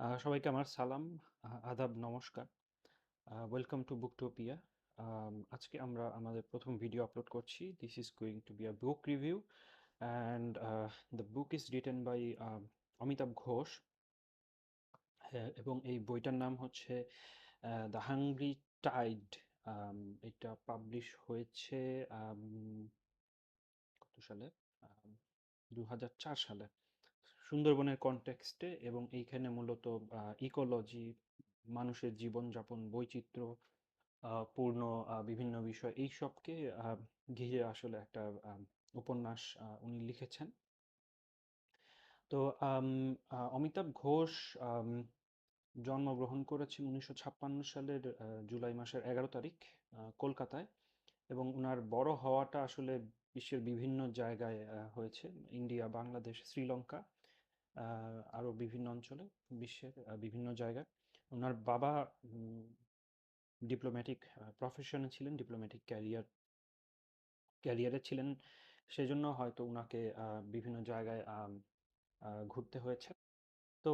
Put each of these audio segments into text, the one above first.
সবাইকে আমার সালাম আদাব নমস্কার। ওয়েলকাম টু বুকটোপিয়া আজকে আমরা আমাদের প্রথম ভিডিও আপলোড করছি। This is going to be a book review and the book is written by Amitav Ghosh. হ্যাঁ, এবং এই বইটার নাম হচ্ছে দ্য হাংরি টাইড এটা পাবলিশ হয়েছে কত সালে? দু হাজার চার সালে। সুন্দরবনের কনটেক্সটে এবং এইখানে মূলত ইকোলজি মানুষের জীবনযাপন, বৈচিত্র্য পূর্ণ বিভিন্ন বিষয় এই সবকে ঘিরে আসলে একটা উপন্যাস উনি লিখেছেন। তো অমিতাভ ঘোষ জন্মগ্রহণ করেছেন উনিশশো ছাপ্পান্ন সালের জুলাই মাসের এগারো তারিখ কলকাতায় এবং ওনার বড় হওয়াটা আসলে বিশ্বের বিভিন্ন জায়গায় হয়েছে। ইন্ডিয়া, বাংলাদেশ, শ্রীলঙ্কা। আহ, আরও বিভিন্ন অঞ্চলে বিশ্বের বিভিন্ন জায়গায়। ওনার বাবা ডিপ্লোম্যাটিক প্রফেশনে ছিলেন ডিপ্লোম্যাটিক ক্যারিয়ার ক্যারিয়ারে ছিলেন। সেজন্য হয়তো ওনাকে বিভিন্ন জায়গায় ঘুরতে হয়েছে। তো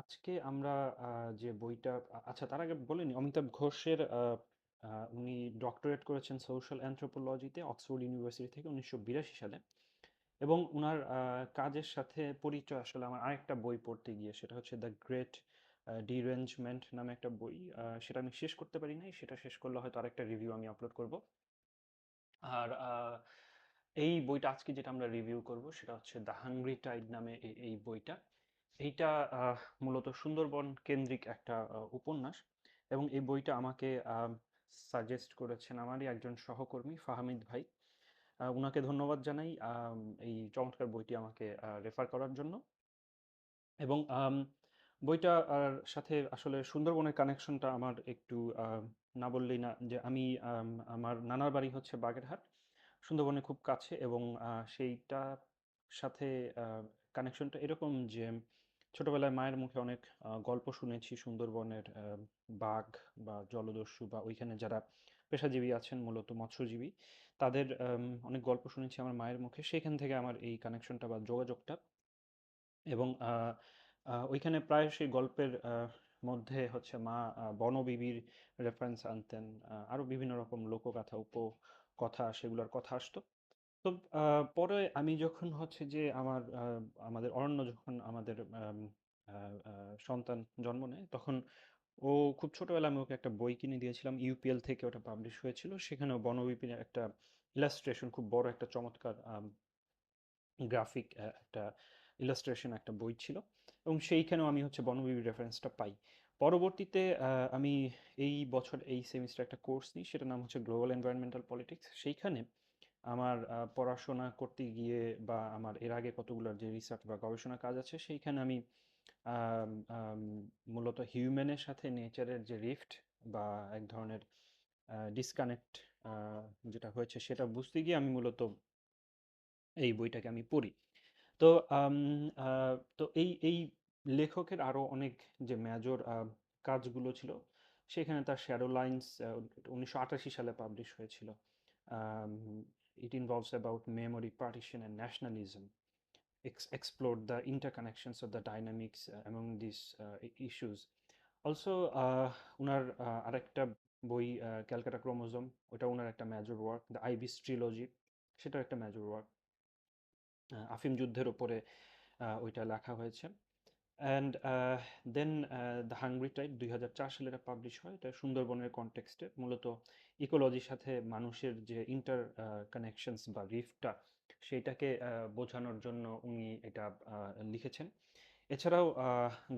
আজকে আমরা যে বইটা আচ্ছা তার আগে বলিনি অমিতাভ ঘোষের উনি ডক্টরেট করেছেন সোশ্যাল অ্যান্থ্রোপোলজিতে অক্সফোর্ড ইউনিভার্সিটি থেকে উনিশশো বিরাশি সালে। এবং আহ, কাজের সাথে পরিচয় আসলে আমার আরেকটা বই পড়তে গিয়ে সেটা হচ্ছে দ্য গ্রেট ডিরেঞ্জমেন্ট নামে একটা বই সেটা আমি শেষ করতে পারি নাই সেটা শেষ করলে হয়তো আরেকটা রিভিউ আমি আপলোড করব। আর এই বইটা আজকে যেটা আমরা রিভিউ করব সেটা হচ্ছে দ্য হাংরি টাইড নামে এই বইটা। এইটা মূলত সুন্দরবন কেন্দ্রিক একটা উপন্যাস এবং এই বইটা আমাকে সাজেস্ট করেছেন আমারই একজন সহকর্মী ফাহামিদ ভাই। উনাকে ধন্যবাদ জানাই এই চমৎকার বইটি আমাকে রেফার করার জন্য। এবং আম, বইটা আর সাথে আসলে সুন্দরবনের কানেকশনটা আমার একটু না বললেই না যে আমি আমার নানার বাড়ি হচ্ছে বাগেরহাট সুন্দরবনে খুব কাছে এবং সেইটা সাথে কানেকশনটা এরকম যে ছোটবেলায় মায়ের মুখে অনেক গল্প শুনেছি সুন্দরবনের বাঘ বা জলদস্যু বা ওইখানে যারা পেশাজীবী আছেন মূলত মৎস্যজীবী। তাদের অনেক গল্প শুনেছি আমার মায়ের মুখে। সেখান থেকে আমার এই কানেকশনটা বা যোগাযোগটা। এবং ওইখানে প্রায় সেই গল্পের মধ্যে হচ্ছে মা বনবিবির রেফারেন্স আনতেন। আহ, আরও বিভিন্ন রকম লোকগাথা উপকথা সেগুলোর কথা আসতো। তো পরে আমি যখন হচ্ছে যে আমার আমাদের অরণ্য যখন আমাদের সন্তান জন্ম নেয় তখন ও খুব ছোটবেলায় আমি ওকে একটা বই কিনে দিয়েছিলাম ইউপিএল থেকে ওটা পাবলিশ হয়েছিল। সেখানেও বনবিপিনের একটা ইলাস্ট্রেশন খুব বড় একটা চমৎকার গ্রাফিক একটা ইলাস্ট্রেশন একটা বই ছিল। এবং সেইখানেও আমি হচ্ছে বনবিবি রেফারেন্সটা পাই। পরবর্তীতে আমি এই বছর এই সেমিস্টার একটা কোর্স নিই সেটার নাম হচ্ছে গ্লোবাল এনভায়রনমেন্টাল পলিটিক্স সেইখানে আমার পড়াশোনা করতে গিয়ে বা আমার এর আগে কতগুলো যে রিসার্চ বা গবেষণা কাজ আছে সেইখানে আম, মূলত হিউম্যানের সাথে নেচারের যে রিফট বা এক ধরনের ডিসকানেক্ট যেটা হয়েছে সেটা বুঝতে গিয়ে আমি মূলত এই বইটাকে আমি পড়ি। তো তো এই এই লেখকের আরও অনেক যে মেজর কাজগুলো ছিল, সেখানে তার শ্যাডো লাইন্স উনিশশো আটাশি সালে পাবলিশ হয়েছিল। It involves about memory partition and nationalism explored the interconnections of the dynamics uh, among these uh, issues. Also, uh, uh, আরেকটা বই ক্যালকাটা ক্রোমোজোম ওটা উনার একটা major work the Ibis trilogy সেটাও একটা মেজর ওয়ার্ক আফিম যুদ্ধের ওপরে ওইটা লেখা হয়েছে। And then the hungry tide দুই হাজার চার সালে এটা পাবলিশ হয়। এটা সুন্দরবনের কনটেক্সটে মূলত ইকোলজির সাথে মানুষের যে ইন্টার কানেকশনস বা রিফটা সেইটাকে বোঝানোর জন্য উনি এটা লিখেছেন। এছাড়াও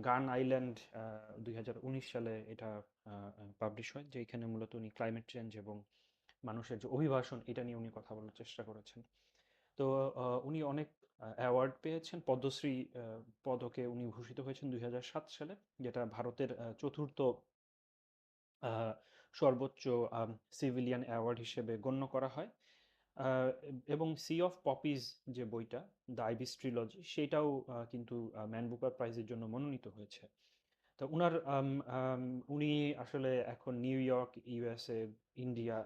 গান আইল্যান্ড দুই হাজার উনিশ সালে এটা পাবলিশ হয়, যে এখানে মূলত উনি ক্লাইমেট চেঞ্জ এবং মানুষের যে অভিবাসন, এটা নিয়ে উনি কথা বলার চেষ্টা করেছেন। তো উনি অনেক অ্যাওয়ার্ড পেয়েছেন, পদ্মশ্রী পদকে উনি ভূষিত হয়েছেন দুই হাজার সাত সালে, যেটা ভারতের চতুর্থ সর্বোচ্চ সিভিলিয়ান অ্যাওয়ার্ড হিসেবে গণ্য করা হয়। এবং সি অফ পপিজ যে বইটা দ্য আইবিস ট্রিলজি সেটাও কিন্তু ম্যান বুকার প্রাইজের জন্য মনোনীত হয়েছে। তো উনার উনি আসলে এখন নিউ ইয়র্ক ইউএসএ ইন্ডিয়া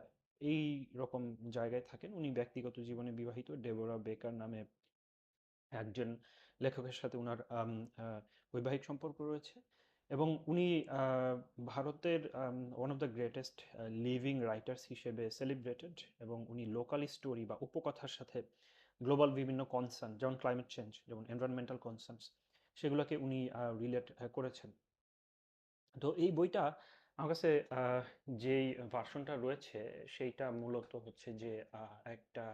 এই রকম জায়গায় থাকেন। উনি ব্যক্তিগত জীবনে বিবাহিত। ডেবোরা বেকার নামে একজন লেখকের সাথে উনার বৈবাহিক সম্পর্ক রয়েছে। এবং উনি ভারতের one of the greatest living writers হিসেবে সেলিব্রেটেড এবং উনি লোকাল স্টোরি বা উপকথার সাথে গ্লোবাল বিভিন্ন কনসার্ন যেমন ক্লাইমেট চেঞ্জ যেমন এনভায়রনমেন্টাল কনসার্নস সেগুলোকে উনি রিলেট করেছেন। তো এই বইটা আমার কাছে যেই ভার্সনটা রয়েছে, সেইটা মূলত হচ্ছে যে একটা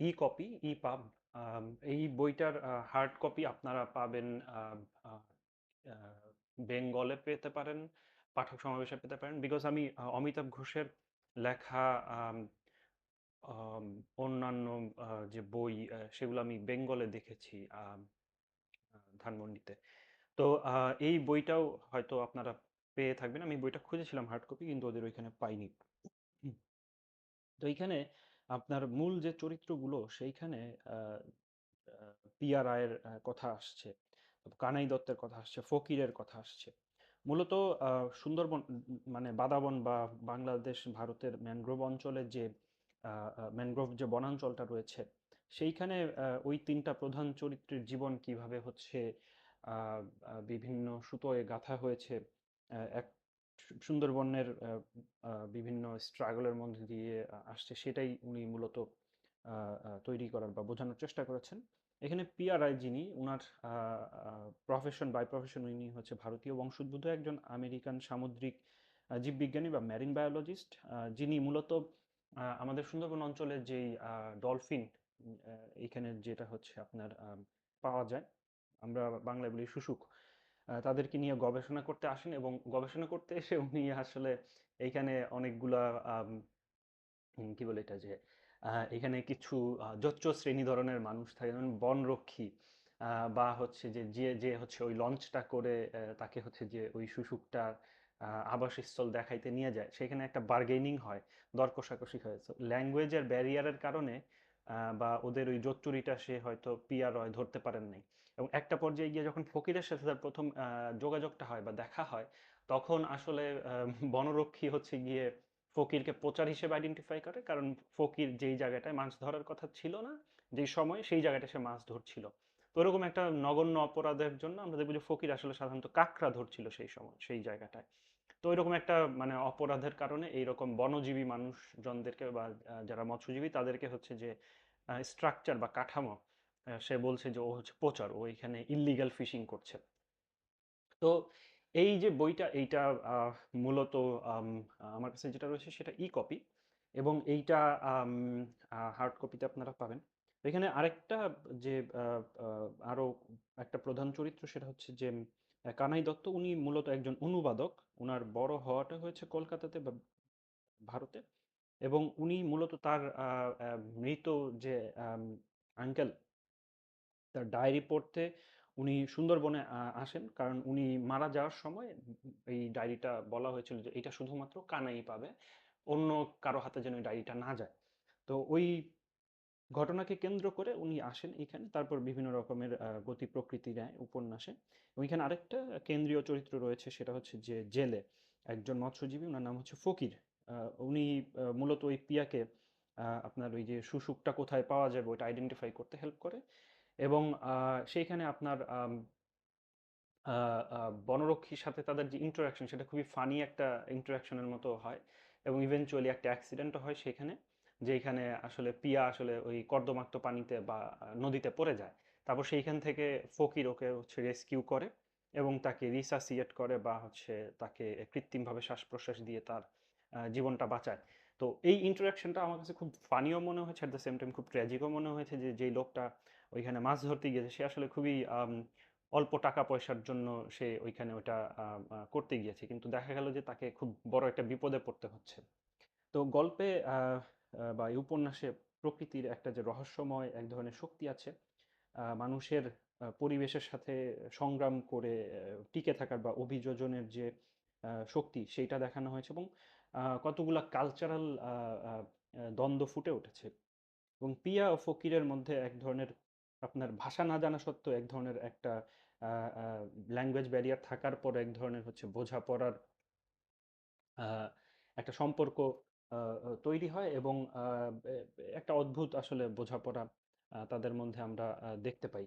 ই কপি ই পাব এই বইটার হার্ড কপি আপনারা পাবেন বেঙ্গলে পেতে পারেন, পাঠক সমাবেশে পেতে পারেন। বিকজ আমি অমিতাভ ঘোষের লেখা অন্যান্য যে বই সেগুলো আমি বেঙ্গলে দেখেছি ধানমন্ডিতে। তো এই বইটাও হয়তো আপনারা পেয়ে থাকবেন। আমি বইটা খুঁজেছিলাম হার্ড কপি কিন্তু ওদের ওইখানে পাইনি। তো এইখানে আপনার মূল যে চরিত্রগুলো, সেইখানে পিয়া রায়ের কথা আসছে। কানাই দত্তের কথা আসছে, ফকিরের কথা আসছে। মূলত সুন্দরবন মানে বাদাবন বা বাংলাদেশ, ভারতের ম্যানগ্রোভ অঞ্চলের যে ম্যানগ্রোভ যে বনাঞ্চলটা রয়েছে, সেইখানে ওই তিনটা প্রধান চরিত্রের জীবন কীভাবে হচ্ছে বিভিন্ন সুতোয় গাঁথা হয়েছে এক সুন্দরবনের বিভিন্ন স্ট্রাগলের মধ্যে দিয়ে আসছে, সেটাই উনি মূলত তৈরি করার বা বোঝানোর চেষ্টা করেছেন। এখানে রায় যিনি, উনার প্রফেশন বাই প্রফেশন উনি হচ্ছে ভারতীয় বংশোদ্ভূত একজন আমেরিকান সামুদ্রিক জীববিজ্ঞানী বা ম্যারিন বায়োলজিস্ট যিনি মূলত আমাদের সুন্দরবন অঞ্চলে যেই ডলফিন এখানে যেটা হচ্ছে আপনার পাওয়া যায়, আমরা বাংলায় বলি শুশুক তাদেরকে নিয়ে গবেষণা করতে আসেন এবং গবেষণা করতে এসে উনি আসলে এইখানে অনেকগুলা কি বলে এটা যে এখানে কিছু জোচ্চ শ্রেণি ধরনের মানুষ থাকে, যেমন বনরক্ষী বা হচ্ছে যে যে যে হচ্ছে ওই লঞ্চটা করে তাকে হচ্ছে যে ওই শুশুকটা আবাসস্থল দেখাইতে নিয়ে যায়। সেখানে একটা বার্গেনিং হয় দর কষাকষি হয় ল্যাঙ্গুয়েজের ব্যারিয়ারের কারণে বা ওদের ওই জোচ্চুরিটা সে হয়তো পিয়ার হয়, ধরতে পারেন নাই। এবং একটা পর্যায়ে গিয়ে যখন ফকিরের সাথে তার প্রথম যোগাযোগটা হয় বা দেখা হয়, তখন আসলে বনরক্ষী হচ্ছে গিয়ে ফকিরকে প্রচার হিসেবে আইডেন্টিফাই করে। কারণ ফকির যেই জায়গাটায় মাছ ধরার কথা ছিল না, যেই সময় সেই জায়গাটায় সে মাছ ধরছিল। তো ওরকম একটা নগণ্য অপরাধের জন্য আমরা দেখব যে ফকির আসলে সাধারণত কাঁকড়া ধরছিল সেই সময়, সেই জায়গাটায়। তো এরকম একটা মানে অপরাধের কারণে এইরকম বনজীবী মানুষজনদেরকে বা যারা মৎস্যজীবী তাদেরকে হচ্ছে যে স্ট্রাকচার বা কাঠামো সে বলছে যে ও হচ্ছে পোচার ও এখানে ইল্লিগাল ফিশিং করছে। তো এই যে বইটা এইটা মূলত আমার কাছে যেটা রয়েছে সেটা ই কপি এবং এইটা হার্ড কপিতে আপনারা পাবেন। এখানে আরেকটা যে আহ, একটা প্রধান চরিত্র সেটা হচ্ছে যে কানাই দত্ত। উনি মূলত একজন অনুবাদক। ওনার বড় হওয়াটা হয়েছে কলকাতাতে বা ভারতে এবং উনি মূলত তার মৃত যে আঙ্কেল তার ডায়েরি পড়তে উনি সুন্দরবনে আসেন। কারণ উনি মারা যাওয়ার সময় এই ডায়েরিটা বলা হয়েছিল যে, এটা শুধুমাত্র কানাই পাবে। অন্য কারও হাতে যেন ডায়েরিটা না যায়। তো ওই ঘটনাকে কেন্দ্র করে উনি আসেন এখানে। তারপর বিভিন্ন রকমের গতি প্রকৃতি নেয় উপন্যাসে। ওইখানে আরেকটা কেন্দ্রীয় চরিত্র রয়েছে, সেটা হচ্ছে যে, জেলে একজন মৎস্যজীবী। ওনার নাম হচ্ছে ফকির। উনি মূলত ওই পিয়াকে আপনার ওই যে শুশুকটা কোথায় পাওয়া যাবে, ওইটা আইডেন্টিফাই করতে হেল্প করে। এবং সেইখানে আপনার বনরক্ষীর সাথে তাদের যে ইন্টারাকশন সেটা খুবই ফানি একটা ইন্টারাকশনের মতো হয় এবং ইভেনচুয়ালি একটা অ্যাক্সিডেন্টও হয় সেখানে, যেখানে আসলে পিয়া আসলে ওই কর্দমাক্ত পানিতে বা নদীতে পড়ে যায়। তারপর সেইখান থেকে ফকির ওকে হচ্ছে রেস্কিউ করে এবং তাকে রিসাসিয়েট করে বা হচ্ছে তাকে কৃত্রিমভাবে শ্বাস প্রশ্বাস দিয়ে তার জীবনটা বাঁচায়। তো এই ইন্টারাকশনটা আমার কাছে খুব ফানিও মনে হয়েছে অ্যাট দ্য সেম টাইম খুব ট্র্যাজিকও মনে হয়েছে যে, যেই লোকটা ওইখানে মাছ ধরতে গিয়েছে। সে আসলে খুবই অল্প টাকা পয়সার জন্য সে ওইখানে ওটা করতে গিয়েছে। কিন্তু দেখা গেল যে তাকে খুব বড় একটা বিপদে পড়তে হচ্ছে। তো গল্পে বা এই উপন্যাসে প্রকৃতির একটা যে রহস্যময় এক ধরনের শক্তি আছে মানুষের পরিবেশের সাথে সংগ্রাম করে টিকে থাকার বা অভিযোজনের যে শক্তি সেইটা দেখানো হয়েছে এবং কতগুলা কালচারাল দ্বন্দ্ব ফুটে উঠেছে। এবং পিয়া ও ফকিরের মধ্যে এক ধরনের আপনার ভাষা না জানা সত্ত্বেও এক ধরনের একটা ল্যাঙ্গুয়েজ ব্যারিয়ার থাকার পর এক ধরনের হচ্ছে বোঝাপড়ার একটা সম্পর্ক তৈরি হয় এবং একটা অদ্ভুত আসলে বোঝাপড়া তাদের মধ্যে আমরা দেখতে পাই।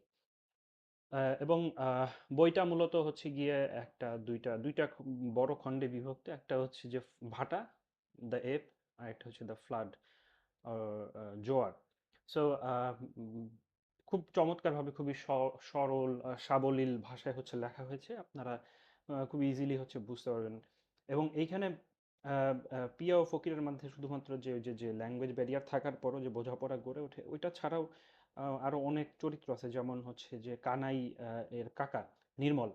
এবং বইটা মূলত হচ্ছে গিয়ে একটা দুইটা দুইটা বড় খণ্ডে বিভক্ত। একটা হচ্ছে যে ভাটা দ্য এপ আর একটা হচ্ছে দ্য ফ্লাড জোয়ার। সো খুব চমৎকারভাবে খুবই সরল সাবলীল ভাষায় হচ্ছে লেখা হয়েছে। আপনারা খুব ইজিলি হচ্ছে বুঝতে পারবেন। এবং এইখানে পিয়া ও ফকিরের মধ্যে শুধুমাত্র যে যে যে ল্যাঙ্গুয়েজ ব্যারিয়ার থাকার পরও যে বোঝাপড়া গড়ে ওঠে, ওইটা ছাড়াও আরও অনেক চরিত্র আছে। যেমন হচ্ছে যে কানাই এর কাকা নির্মল।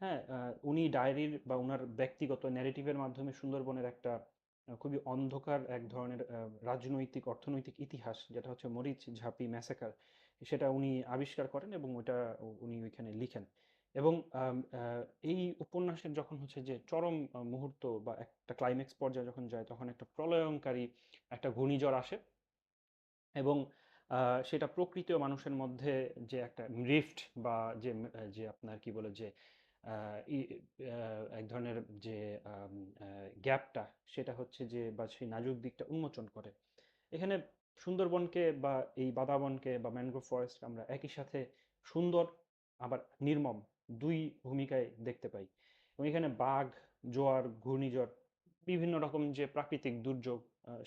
হ্যাঁ উনি ডায়েরির বা ওনার ব্যক্তিগত ন্যারেটিভের মাধ্যমে সুন্দরবনের একটা খুবই অন্ধকার এক ধরনের রাজনৈতিক, অর্থনৈতিক ইতিহাস, যেটা হচ্ছে মরিচ, ঝাঁপি, ম্যাসাকার। সেটা উনি আবিষ্কার করেন এবং ওটা উনি ওইখানে লিখেন। এবং এই উপন্যাসের যখন হচ্ছে যে চরম মুহূর্ত বা একটা ক্লাইম্যাক্স পর্যায়ে যখন যায়, তখন একটা প্রলয়ঙ্কারী একটা ঘূর্ণিঝড় আসে। এবং সেটা প্রকৃতি মানুষের মধ্যে যে একটা রিফট বা যে যে আপনার কি বলে যে এক ধরনের যে গ্যাপটা সেটা হচ্ছে যে, বা সেই নাজুক দিকটা উন্মোচন করে। এখানে সুন্দরবনকে বা এই বাদাবনকে বা ম্যানগ্রোভ ফরেস্ট আমরা একই সাথে সুন্দর, আবার নির্মম দুই ভূমিকায় দেখতে পাই। এবং এখানে বাঘ, জোয়ার, ঘূর্ণিঝড়, বিভিন্ন রকম যে প্রাকৃতিক দুর্যোগ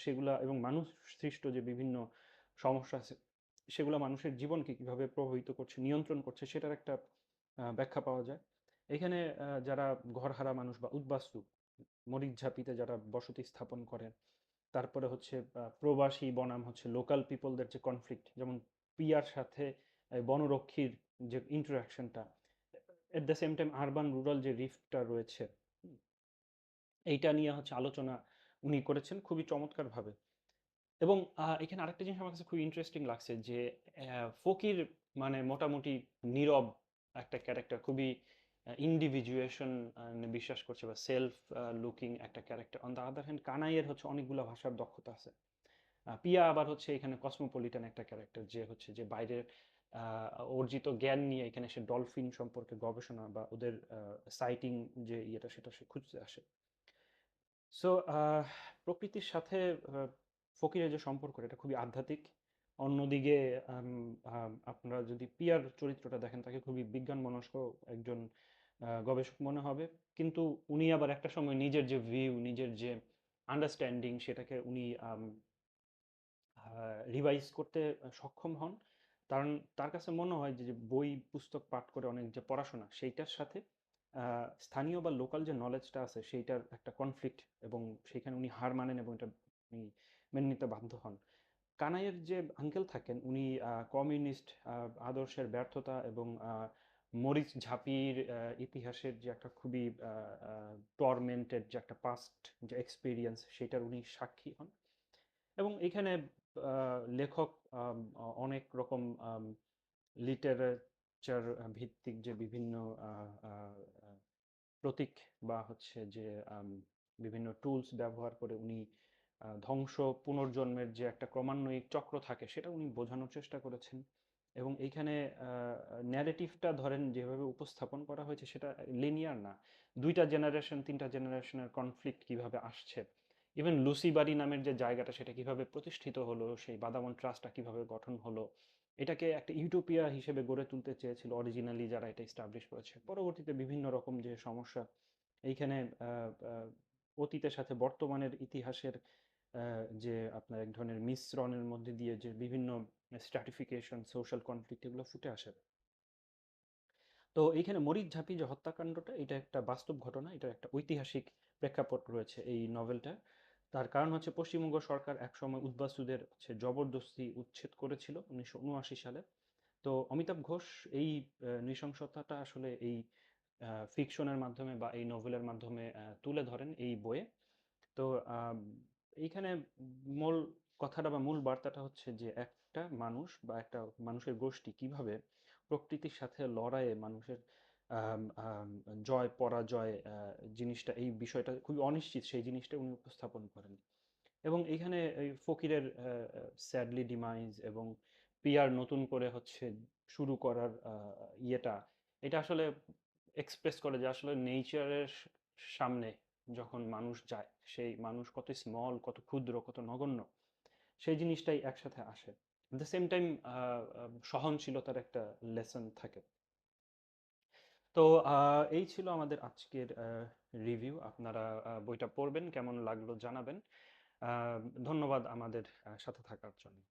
সেগুলা এবং মানুষ সৃষ্ট যে বিভিন্ন সমস্যা আছে, সেগুলো মানুষের জীবনকে কীভাবে প্রভাবিত করছে, নিয়ন্ত্রণ করছে, সেটার একটা ব্যাখ্যা পাওয়া যায়। এখানে যারা ঘরহারা মানুষ বা উদ্বাস্তু মরিচঝাপিতে যারা বসতি স্থাপন করেন, তারপরে হচ্ছে প্রবাসী বনাম হচ্ছে লোকাল পিপলদের যে কনফ্লিক্ট যেমন পিয়ার সাথে বনরক্ষীর যে ইন্টারাকশনটা at the same time urban rural যে রিফটটা রয়েছে এইটা নিয়ে হচ্ছে আলোচনা উনি করেছেন খুবই চমৎকারভাবে। এবং এখানে আরেকটা জিনিস আমার কাছে খুব ইন্টারেস্টিং লাগছে যে ফকির মানে মোটামুটি নীরব একটা ক্যারেক্টার খুবই ইন্ডিভিজুয়েশন বিশ্বাস করছে বা সেলফ লুকিং একটা character on the other hand কানাইয়ের হচ্ছে অনেকগুলো ভাষার দক্ষতা আছে। পিয়া আবার হচ্ছে এখানে কসমোপলিটান একটা ক্যারেক্টার যে হচ্ছে যে বাইরের অর্জিত জ্ঞান নিয়ে এখানে সে ডলফিন সম্পর্কে গবেষণা বা ওদের সাইটিং যে ইয়েটা সেটা সে খুঁজতে আসে। সো প্রকৃতির সাথে ফকিরের যে সম্পর্ক, এটা খুবই আধ্যাত্মিক। অন্যদিকে আপনারা যদি পিয়ার চরিত্রটা দেখেন, তাকে খুবই বিজ্ঞান মনস্ক একজন গবেষক মনে হবে। কিন্তু উনি আবার একটা সময় নিজের যে ভিউ নিজের যে আন্ডারস্ট্যান্ডিং সেটাকে উনি রিভাইজ করতে সক্ষম হন। কারণ তার কাছে মনে হয় যে বই, পুস্তক, পাঠ করে অনেক যে পড়াশোনা, সেইটার সাথে স্থানীয় বা লোকাল যে নলেজটা আছে, সেইটার একটা কনফ্লিক্ট এবং সেখানে উনি হার মানেন এবং এটা উনি মেনে নিতে বাধ্য হন। কানাইয়ের যে আঙ্কেল থাকেন, উনি কমিউনিস্ট আদর্শের ব্যর্থতা এবং মরিচ ঝাঁপির ইতিহাসের যে একটা খুবই টর্মেন্টেড যে একটা পাস্ট যে এক্সপিরিয়েন্স সেটার উনি সাক্ষী হন। এবং এখানে লেখক অনেক রকম লিটারেচার ভিত্তিক যে বিভিন্ন প্রতীক বা হচ্ছে যে বিভিন্ন টুলস ব্যবহার করে উনি ধ্বংস পুনর্জন্মের যে একটা ক্রমান্বয়িক চক্র থাকে, সেটা উনি বোঝানোর চেষ্টা করেছেন। এবং এইখানে ন্যারেটিভটা ধরেন যেভাবে উপস্থাপন করা হয়েছে সেটা লিনিয়ার না। দুইটা জেনারেশন তিনটা জেনারেশনের কনফ্লিক্ট কীভাবে আসছে? ইভেন লুসি বাড়ি নামের যে জায়গাটা, সেটা কীভাবে প্রতিষ্ঠিত হলো? সেই বাদামন ট্রাস্টটা কীভাবে গঠন হলো? এটাকে একটা ইউটোপিয়া হিসেবে গড়ে তুলতে চেয়েছিল অরিজিনালি যারা এটা এস্টাবলিশ করেছে। পরবর্তীতে বিভিন্ন রকম যে সমস্যা, এইখানে অতীতের সাথে বর্তমানের ইতিহাসের যে আপনার এক ধরনের মিশ্রণের মধ্যে দিয়ে যে বিভিন্ন স্ট্র্যাটিফিকেশন সোশ্যাল কনফ্লিক্ট এগুলো ফুটে আসে তো এইখানে মরিচ ঝাঁপি যে হত্যাকাণ্ডটা, এটা একটা বাস্তব ঘটনা এটা একটা ঐতিহাসিক প্রেক্ষাপট রয়েছে এই নভেলটা তার কারণ হচ্ছে পশ্চিমবঙ্গ সরকার একসময় উদ্বাস্তুদের হচ্ছে জবরদস্তি উচ্ছেদ করেছিল উনিশশো উনআশি সালে। তো অমিতাভ ঘোষ এই নৃশংসতাটা আসলে এই ফিকশনের মাধ্যমে বা এই নভেলের মাধ্যমে তুলে ধরেন এই বইয়ে। তো এইখানে মূল কথাটা বা মূল বার্তাটা হচ্ছে যে একটা মানুষ বা একটা মানুষের গোষ্ঠী কীভাবে প্রকৃতির সাথে লড়াইয়ে মানুষের জয়, পরাজয় জিনিসটা, এই বিষয়টা খুবই অনিশ্চিত, সেই জিনিসটা উনি উপস্থাপন করেন। এবং এখানে এই ফকিরের স্যাডলি ডিমাইজ এবং পিয়ার নতুন করে হচ্ছে শুরু করার ইয়েটা, এটা আসলে এক্সপ্রেস করে যে আসলে নেচারের সামনে যখন মানুষ যায়, সেই মানুষ কত স্মল, কত ক্ষুদ্র, কত নগণ্য, সেই জিনিসটাই একসাথে আসে। দ্য সেম টাইম সহনশীলতার একটা লেসন থাকে তো এই ছিল আমাদের আজকের রিভিউ। আপনারা বইটা পড়বেন, কেমন লাগল জানাবেন। ধন্যবাদ আমাদের সাথে থাকার জন্য।